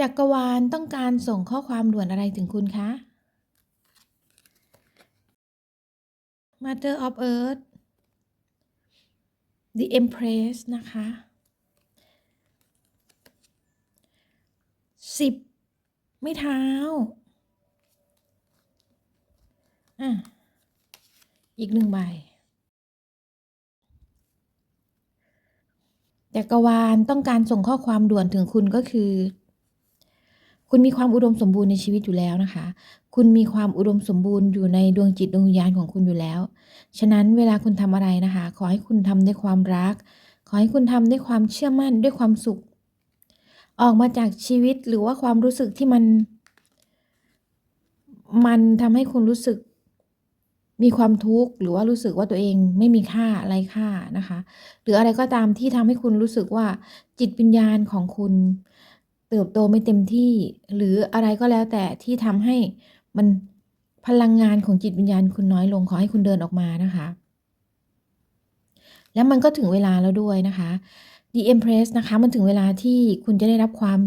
จักรวาลต้องการส่งข้อความด่วนอะไรถึงคุณคะ Mother of Earth The Empress นะคะ สิบ ไม่เท้า อะ อีกหนึ่งใบ จักรวาลต้องการส่งข้อความด่วนถึงคุณก็คือ คุณมีความอุดมสมบูรณ์ในชีวิตอยู่แล้วนะคะ คุณมีความอุดมสมบูรณ์อยู่ในดวงจิตดวงวิญญาณของคุณอยู่แล้ว ฉะนั้นเวลาคุณทำอะไรนะคะ ขอให้คุณทำด้วยความรัก ขอให้คุณทำด้วยความเชื่อมั่นด้วยความสุข ออกมาจากชีวิตหรือว่าความรู้สึกที่มัน มันทำให้คุณรู้สึกมีความทุกข์หรือว่ารู้สึกว่าตัวเองไม่มีค่าอะไรค่านะคะ หรืออะไรก็ตามที่ทำให้คุณรู้สึกว่าจิตวิญญาณของคุณ เติบโตไม่เต็มที่ หรืออะไรก็แล้วแต่ที่ทำให้มันพลังงานของจิตวิญญาณคุณน้อยลงขอให้คุณเดินออกมานะคะ แล้วมันก็ถึงเวลาแล้วด้วยนะคะ The Empress นะคะมันถึงเวลาที่คุณจะได้รับความ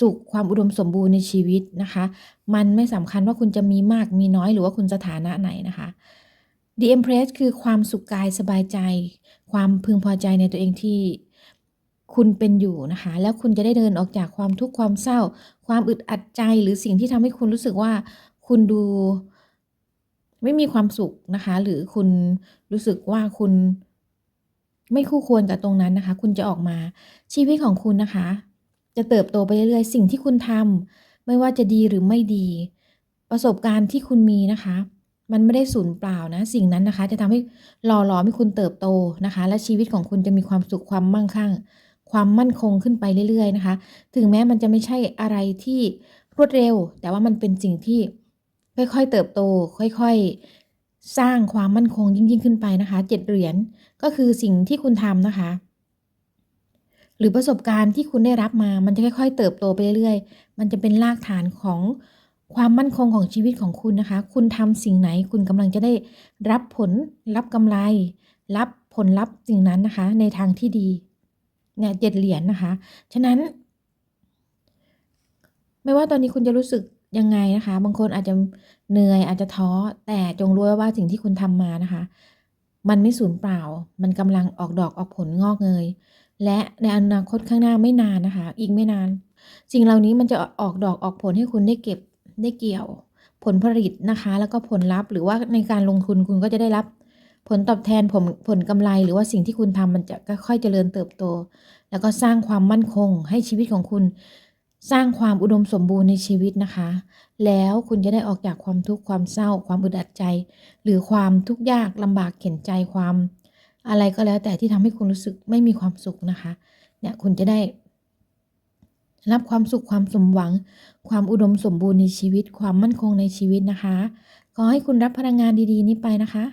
สุขความอุดมสมบูรณ์ในชีวิตนะคะ มันไม่สำคัญว่าคุณจะมีมากมีน้อยหรือว่าคุณสถานะไหนนะคะ The Empress คือความสุขกายสบายใจ ความพึงพอใจในตัวเองที่ คุณเป็นอยู่นะคะ แล้วคุณจะได้เดินออกจากความทุกข์ความเศร้า ความอึดอัดใจหรือสิ่งที่ทำให้คุณรู้สึกว่าคุณดูไม่มีความสุขนะคะ หรือคุณรู้สึกว่าคุณไม่คู่ควรกับตรงนั้นนะคะ คุณจะออกมาชีวิตของคุณนะคะ จะเติบโตไปเรื่อยๆ สิ่งที่คุณทำไม่ว่าจะดีหรือไม่ดี ประสบการณ์ที่คุณมีนะคะ มันไม่ได้สูญเปล่านะ สิ่งนั้นนะคะ จะทำให้หล่อหลอมให้คุณเติบโตนะคะ และชีวิตของคุณจะมีความสุขความมั่งคั่ง ความมั่นคงขึ้นไปเรื่อย ๆ นะคะ ถึงแม้มันจะไม่ใช่อะไรที่รวดเร็ว แต่ว่ามันเป็นสิ่งที่ค่อยๆ เติบโต ค่อยๆ สร้างความมั่นคงยิ่งยิ่งขึ้นไปนะคะเจ็ดเหรียญก็คือสิ่งที่คุณทำนะคะ หรือประสบการณ์ที่คุณได้รับมา มันจะค่อย ๆ เติบโตไปเรื่อยๆ มันจะเป็นรากฐานของความมั่นคงของชีวิตของคุณนะคะ คุณทำสิ่งไหนคุณกำลังจะได้รับผล รับกำไร รับผลลัพธ์สิ่งนั้นนะคะ ในทางที่ดี เนี่ยเจ็ดเหรียญนะคะ ฉะนั้น ไม่ว่าตอนนี้คุณจะรู้สึกยังไงนะคะ บางคนอาจจะเหนื่อยอาจจะท้อ แต่จงรู้ว้ว่าสิ่งที่คุณทำมานะคะ มันไม่สูญเปล่า มันกำลังออกดอกออกผลงอกเงย และในอนาคตข้างหน้าไม่นานนะคะ อีกไม่นาน สิ่งเหล่านี้มันจะออกดอกออกผลให้คุณได้เก็บได้เกี่ยว ผลผลิตนะคะ แล้วก็ผลลัพธ์หรือว่าในการลงทุนคุณก็จะได้รับ ผลตอบแทนผลผลกำไรหรือว่าสิ่งที่คุณทำมันจะค่อยๆเจริญเติบโต แล้วก็สร้างความมั่นคงให้ชีวิตของคุณ สร้างความอุดมสมบูรณ์ในชีวิตนะคะ แล้วคุณจะได้ออกจากความทุกข์ความเศร้า ความอึดอัดใจ หรือความทุกข์ยากลำบากเข็นใจความ อะไรก็แล้วแต่ที่ทำให้คุณรู้สึกไม่มีความสุขนะคะเนี่ยคุณจะได้ รับความสุขความสมหวัง ความอุดมสมบูรณ์ในชีวิต ความมั่นคงในชีวิตนะคะ ขอให้คุณรับพลังงานดีๆ นี้ไปนะคะ